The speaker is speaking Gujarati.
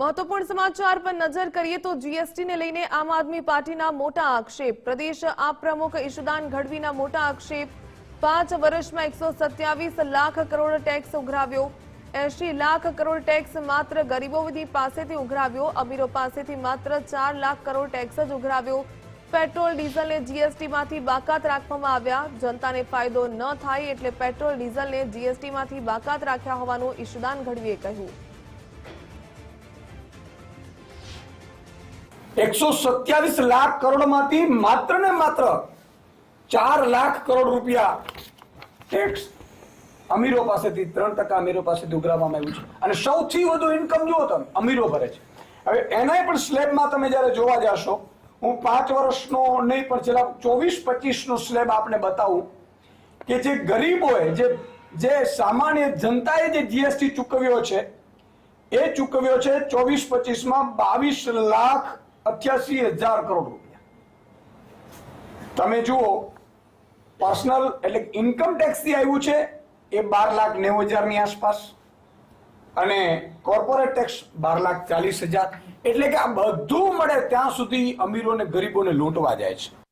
મહત્વપૂર્ણ સમાચાર પર નજર કરીએ તો જીએસટી ને લઈને આમ આદમી પાર્ટીના મોટા આક્ષેપ. પ્રદેશ આપ પ્રમુખ ઈશુદાન ગઢવીના મોટા આક્ષેપ. પાંચ વર્ષમાં એકસો લાખ કરોડ ટેક્સ ઉઘરાવ્યો. એસી લાખ કરોડ ટેક્સ માત્ર ગરીબોની પાસેથી ઉઘરાવ્યો. અમીરો પાસેથી માત્ર ચાર લાખ કરોડ ટેક્સ જ ઉઘરાવ્યો. પેટ્રોલ, ડીઝલને જીએસટીમાંથી બાકાત રાખવામાં આવ્યા. જનતાને ફાયદો ન થાય એટલે પેટ્રોલ, ડીઝલને જીએસટીમાંથી બાકાત રાખ્યા હોવાનું ઈશુદાન ગઢવીએ કહ્યું. એકસો સત્યાવીસ લાખ કરોડમાંથી માત્ર ને માત્ર ચાર લાખ કરોડ રૂપિયા ટેક્સ અમીરો પાસેથી, ત્રણ ટકા અમીરો પાસેથી ઉઘરાવવામાં આવ્યું છે. અને સૌથી વધુ ઇન્કમ જુઓ તમે, અમીરો ભરે છે. હવે એનાય પણ સ્લેબમાં તમે જ્યારે જોવા જશો, હું પાંચ વર્ષનો નહીં, પણ છેલ્લા ચોવીસ, પચીસનો સ્લેબ આપને બતાવું કે જે ગરીબોએ જે જે સામાન્ય જનતાએ જે જીએસટી ચૂકવ્યો છે, એ ચૂકવ્યો છે ચોવીસ, પચીસમાં બાવીસ લાખ અઠ્યાસી હજાર કરોડ રૂપિયા. તમે જુઓ પર્સનલ એટલે ઇન્કમ ટેક્સથી આવ્યું છે એ બાર લાખ નેવું હજારની આસપાસ અને કોર્પોરેટ ટેક્સ બાર લાખ ચાલીસ હજાર. એટલે કે આ બધું મળે ત્યાં સુધી અમીરોને ગરીબોને લૂંટવા જાય છે.